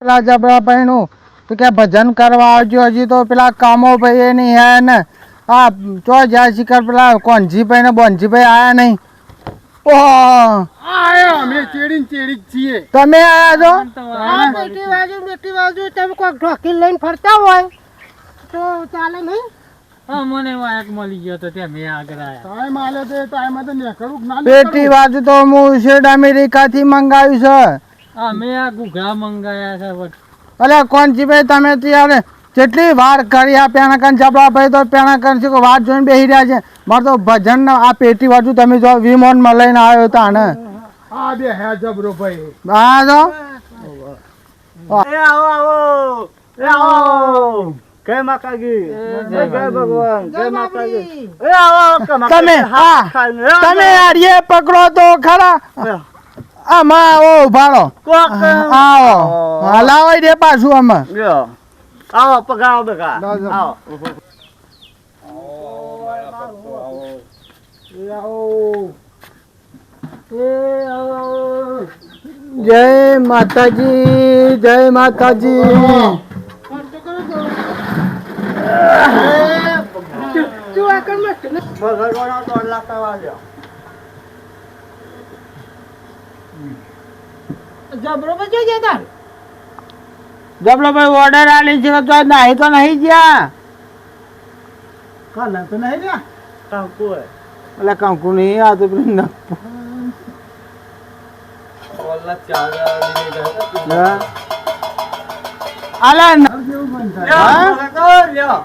પેલા જબરા ભાઈનું. તો કે ભજન કરવા આવજો હજી તો પેલા કામો ભાઈ એ નહીં આયા ને? આ ચો જ્યાં શિકાર પેલા કોનજીભાઈ ને બોનજીભાઈ આયા નહીં? તમે આયા છો? બેટી બાજુ બેટી બાજુ તમે કોઈક ઢોકી લઈને ફરતા હોય. તો ચાલે નહીં? હા મને વાયક મળી ગયો તો ત્યાં મેં આગળ આયા. ટાઈમ આલે તે ટાઈમ તો નીકળવું ના પેટી બાજુ તો હું શેડ અમેરિકાથી મંગાવ્યું છે. હા મેં આ ઘૂઘરા મંગાયા છે વટ. અલે કોનજીભાઈ તમે તો યાર જેટલી વાર કરી આ પેણા કન જબરા ભાઈ તો પેણા કન છે વાત જોઈને બેસી રહ્યા છે. મારે તો ભજન આ પેટી બાજુ તમે જો વિમોનમાં લઈને આવ્યો હતા ને. આ બે હે જબરો ભાઈ. હા જો આવો આવો. આવો જય માતાજી જય ભગવાન જય માતાજી. એ આવો કમા તમે હા. તમે યાર એ પકડો તો ખરા. આમાં ઓ. ઉભાડો આવો હલાવાઈ દે પાછું આમાં આવો પગાવો બગા આવો. જય માતાજી જય માતાજી. તું આગળ મત ભગવાન દો જબરો બચો જતા જબલો ભાઈ ઓર્ડર આલી છે તો નહીં તો નહીં જ્યાં કાલે તો નહીં જ્યાં કાંકુ એટલે કાંકુ નહીં આ તો પેલું ન- હા. આલે ન- હા?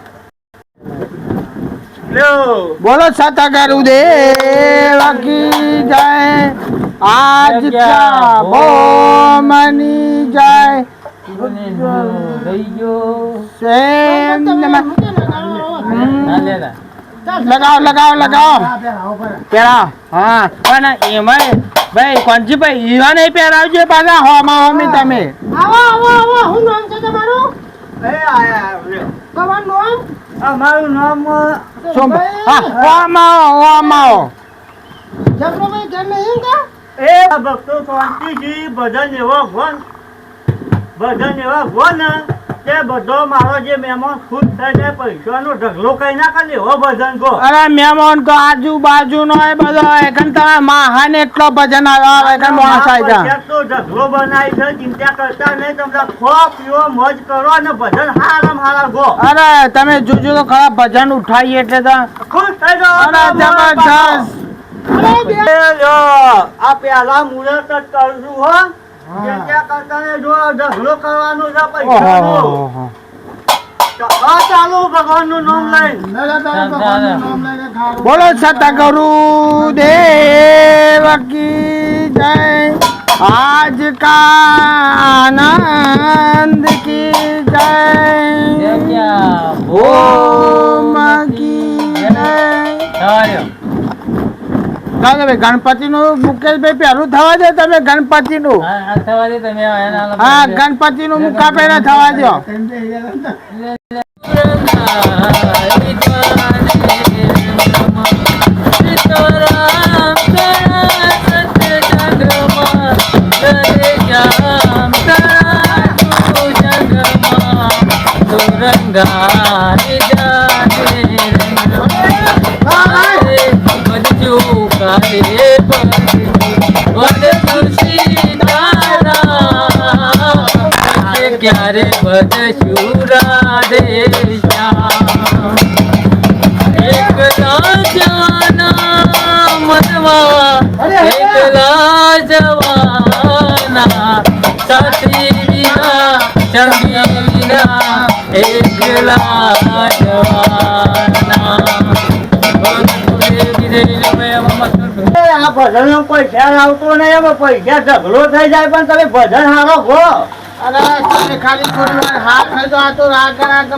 બોલો સતગરુ દેવકી જય આજ મની ભોમની લગાવ લગાવ લગાવ. પેલા હા. પણ એમાં ભાઈ કોણજી ભાઈ હીરા નહીં પહેરાવજો પાછા હોમાં હોમી તમે. આવો આવો આવો. હું નામ છે તમારું? એ તમારું નામ? અમારું નામ સોમ હા હોમાં આવો, હોમાં આવો. જબરો ભાઈ ઘર નહીં કા? એ ભક્તો શાંતિથી ભજન એવો ભણ ભજન એવા ભણ તે બધો મારો જે મહેમાન ખુશ થઈ જાય પૈસાનો ઢગલો કઈ ના કરે એવો ભજન કો અરે મહેમાન તો આજુબાજુ નો એ બધો એકન તમે માહાને એટલો ભજન આવ્યો એકન માણસ આવી જા તો ઢગલો બનાવી છે ચિંતા કરતા નહીં તમને ખો પીવો મોજ કરો અને ભજન હારામ હારા ગો. અરે તમે જોજો તો ખરા ભજન ઉઠાઈએ એટલે તો ખુશ થઈ જાઓ અરે જબરજસ્ત. આ પેલા મુહૂર્ત જ કરું છું હો. ઢગલો કરવાનો છે ભગવાનનું બોલો સતગુરુ દેવ કી જય આજ કા આનંદ કી જય. ઓમ કી જય. ચાલો ગણપતિ નું મુકેશભાઈ પહેલું થવા દો તમે ગણપતિ નું હા તમે ગણપતિ નું મુકા પહેલા થવા દો. ક્યારે બધશું રાધે શ્યામ એકલા જવાના મનવા એકલા જવાના સાથી વિના સંગી વિના એકલા જવાના ભજન નો કોઈ ખ્યાલ આવતો નહીં, એમાં પૈસા ઝઘડો થઈ જાય, પણ તમે ભજન હારો ગો અરે તમે ખાલી થોડી વાર હાથ હોય તો આ તો રાગ રાગ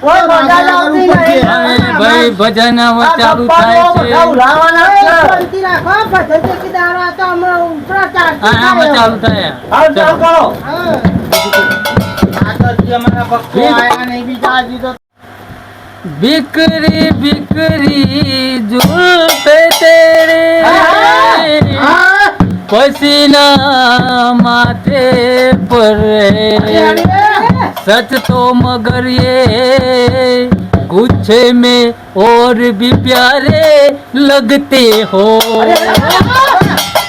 કોઈ ભજન આવતી નહીં હવે ભાઈ ભજન હવે ચાલુ થાય છે બધા ઉલાવાના જ છે. શાંતિ રાખો ભજન ચકીદાર આ તો હમણાં પ્રચાર હા આમાં ચાલુ થાય હાલ ચાલુ કરો હા આ તો જે મને ભક્તો આયા નહીં બીજા હજી તો बिक्री बिक्री जुल्फे तेरे पसीना माथे पर सच तो मगर ये गुच्छे में और भी प्यारे लगते हो।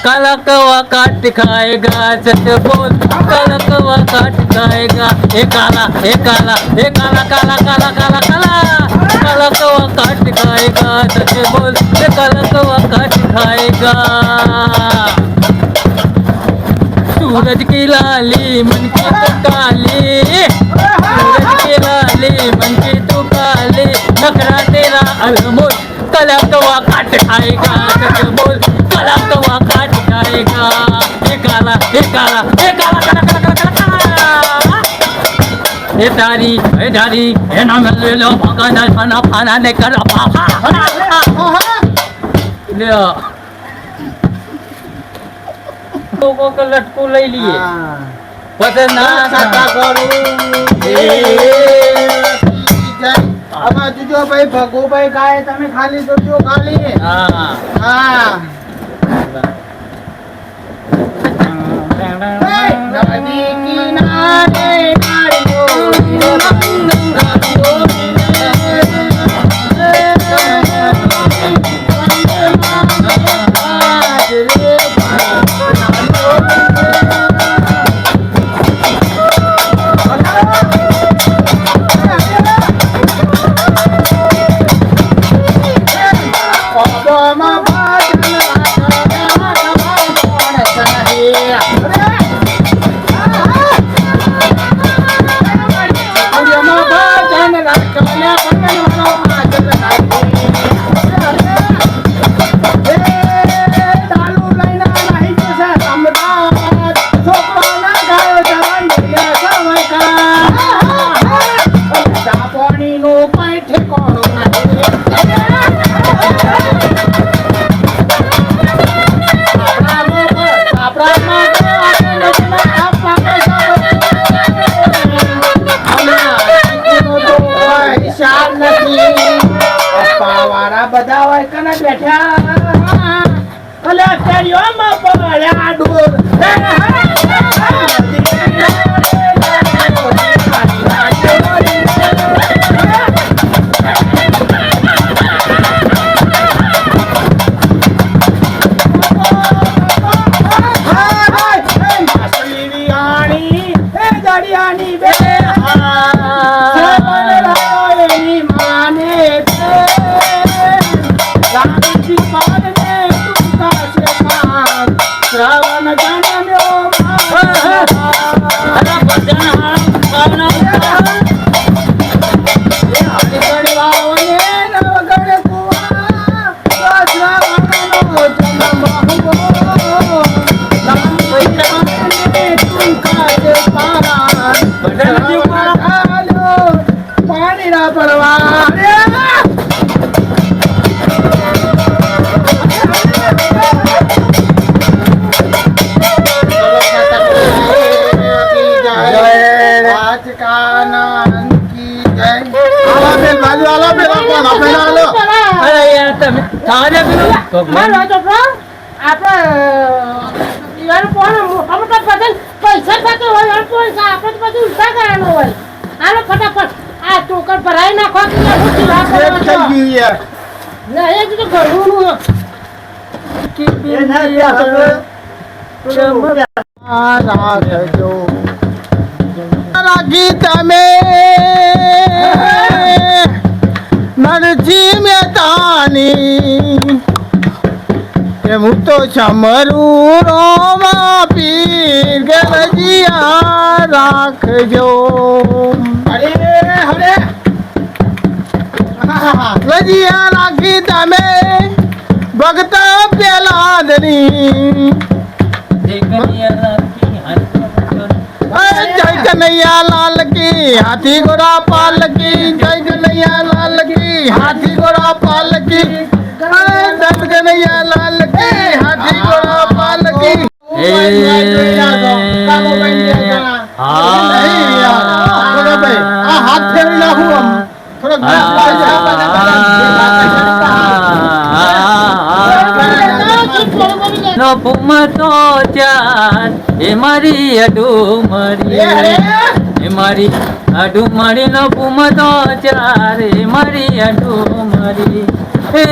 काला कवा काट खाएगा सच बोल। काला कवा काट खाएगा ए काला ए काला ए काला काला काला काला काला। काला कवा काट खाएगा सच बोल। ए काला कवा काट खाएगा। सूरज की लाली मन की तो काली सूरज की लाली मन की तो काली नखरा तेरा अलमोल कला कवा काट खाएगा सच बोल कला कवा काट खाएगा ए काला ए काला ए काला काला काला काला काला काला ए तारी ए तारी ए ना ले लो भागा ना खाना खाना ने कर पापा ले લોકો કે લટકું લઈ લઈએ પછી ના કાકા કરું આમાં જોજો ભાઈ ભગોભાઈ ગાય તમે ખાલી જોજો ખાલી હા હા બધા હોય કને બેઠા? કર્યો કેરીઓમાં પડ્યા ડોર. Thank you. તારે પેલું મારો છોકરો આપણે યાર કોણ? મોટા મોટા બધા પૈસા થતો હોય યાર પૈસા આપણે તો બધું ઉલટા કરવાનું હોય. હાલો ફટાફટ. આ ટોકર ભરાઈ નાખો કે હું ચૂલા કરવાનો છો. ના એ તો ઘરનું એ ના ત્યાં તમે. નરજી મેતાની એમ હું તો સમરું રોમા પીર ગરજીયા રાખજો. હરે હરે રજીયા રાખી તમે ભક્ત પેલા દરી જય કનૈયા લાલ કી હાથી ઘોડા પાલ કી જય કનૈયા લાલ કી. हाथी घोड़ा पाल की दस गनैया लाल की हाथी घोड़ा पाल की हाथ फेर ना हुआ નો પુમતો ચાંદ એ મારી અડુમરી એ મારી એ મારી નો પૂમતો ચારે મારી અડું મરી હે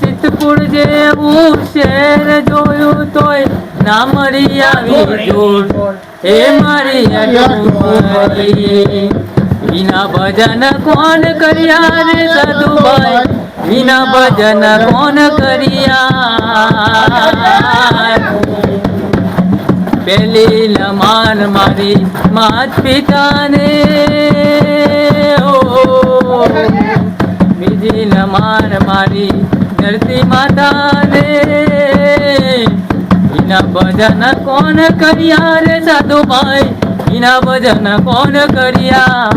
સિદ્ધપુર જેવું શેર જોયું તોય ના મળી આવી જોર. હે મારી અડું મારી વિના ભજન કોણ કર્યા રે સદુભાઈ વિના ભજન કોણ કર્યા? પેલી લમાન મારી માત પિતાને. ઓ બીજી લમાન મારી ધરતી માતાને. એના ભજન કોણ કર્યા રે સાધુભાઈ? એના ભજન કોણ કર્યા?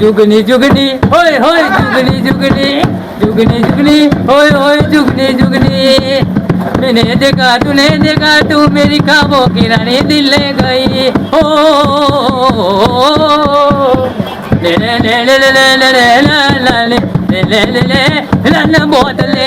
જુગની જુગની હોય હોય જુગની જુગની. जुगनी जुगनी ओए ओए जुगनी जुगनी मैंने देखा तूने देखा तू मेरी खाबो की रानी दिल ले गई ओ ले ले ले ले ले ले ले ले ले ले ले ले ले ले ले बहुत ले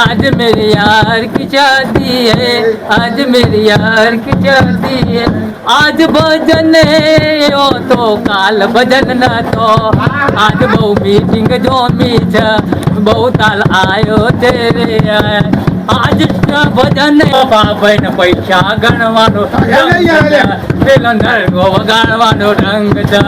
आज मेरी यार की शादी है आज मेरी यार की शादी है આજ ભજન ઓ તો કાલ ભજન ન તો આજ બહુ મીટિંગ જોમી છે બહુ કાલ આયો છે આજ ભજન બાપન પૈસા ગણવાનો પેલો નરગો વગાડવાનો રંગ છે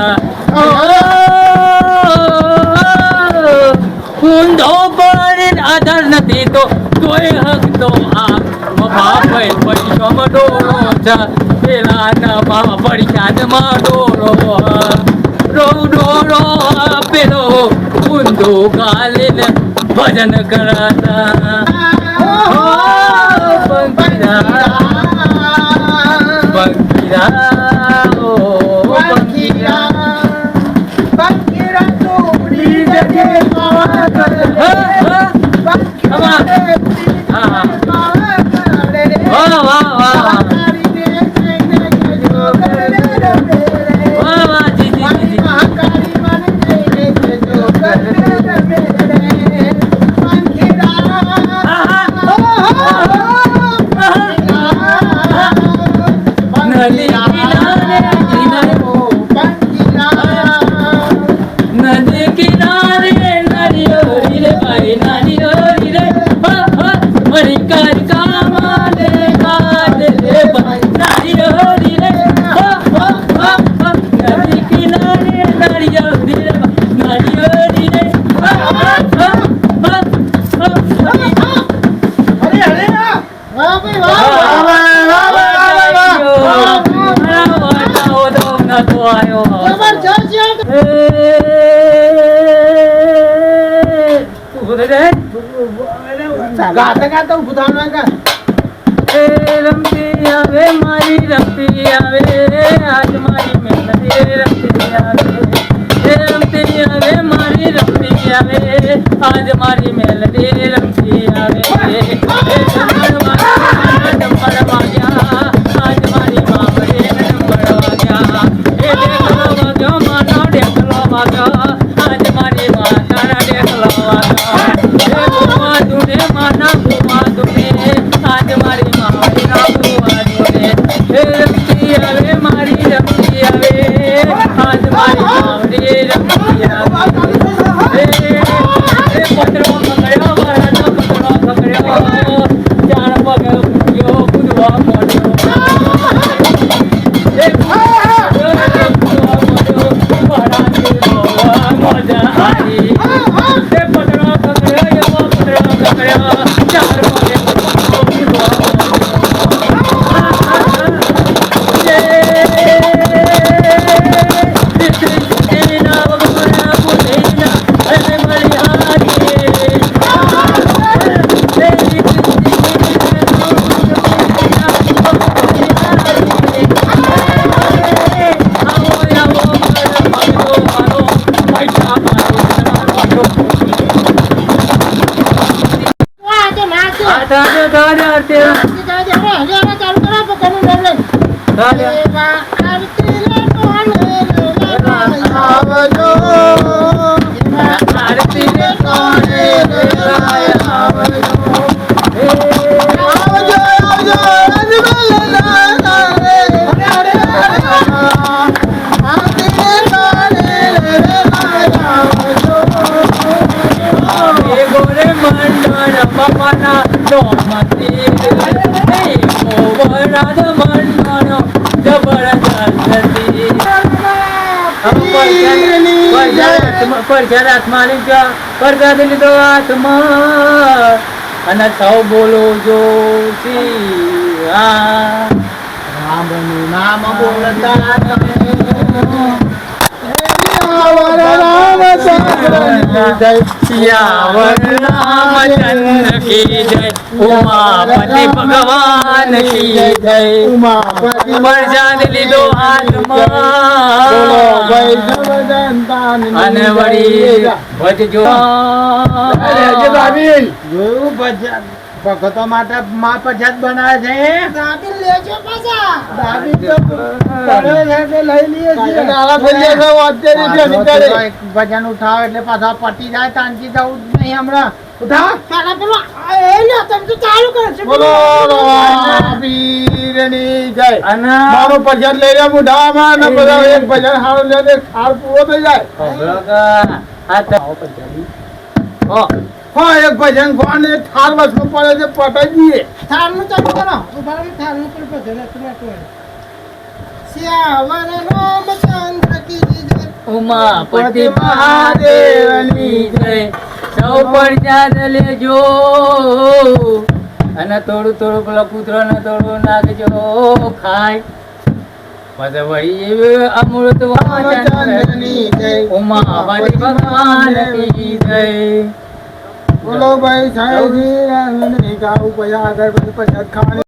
ઊંધો પણ આધાર નથી તો કોઈ હક તો આ બાપે પૈસો ડોળો છે પેલા નવા પડિયાદમાં ડોળો રો ડોળો પેલો ઊંધો ગાલીને ભજન કરાતા બંકીરા ગાતા ગાતા ઉભું થવાનું કા રમતી આવે મારી રમતી આવે આજ મારી મહેનત રમતી આવે રમતી આવે મારી રમતી આવે આજ મારી મેલડી રમતી આવે પરસાદ હાથમાં પર પરસાદ લીધો હાથમાં અને સૌ બોલો જો રામનું નામ બોલતા કી જય ઉમાપતિ ભગવાન કી જય ઉમાપતિ પ્રસાદ લીધો બોલો હાથમાં વૈષ્ણવ જનતાની અને વળી. ભજજો જોયું ભજન ભગતો માટે માં પછાત બનાવે છે દાબી લેજો પાછા. દાદી તો પડ્યો છે લઈ લઈએ છીએ. ભજન ઉઠાવ એટલે પાછા પટી જાય તાંકી જવું નહીં હમણાં. ઉઠા. પેલા પેલો એ લે તમે તો ચાલુ કરો છો. બોલો રામવીરની જય. અને. મારો ભજન લઈ રહ્યા મુઢામાં ને બધા એક ભજન હારું લે ખાર પૂરો થઈ જાય. હા એક ભજન ગોને થાર વસમાં પડે છે પટાઈ દઈએ. થાળનું ચાલુ કરો. ઊભા રહો, પણ ભજન હતું ને હતું. શ્યાવર રામચંદ્ર કી જય. ઉમાપતિ મહાદેવની જય. સૌ પ્રસાદ લેજો. અને થોડું થોડું પેલા કૂતરો ને થોડું નાખજો. ખાય. પછી વળી અમૃત વાચન ઉમા ઉમાપતિ ભગવાન કી જય. બોલો ભાઈ સાહેબ ગાવું પછી આગળ પછી ખાવાની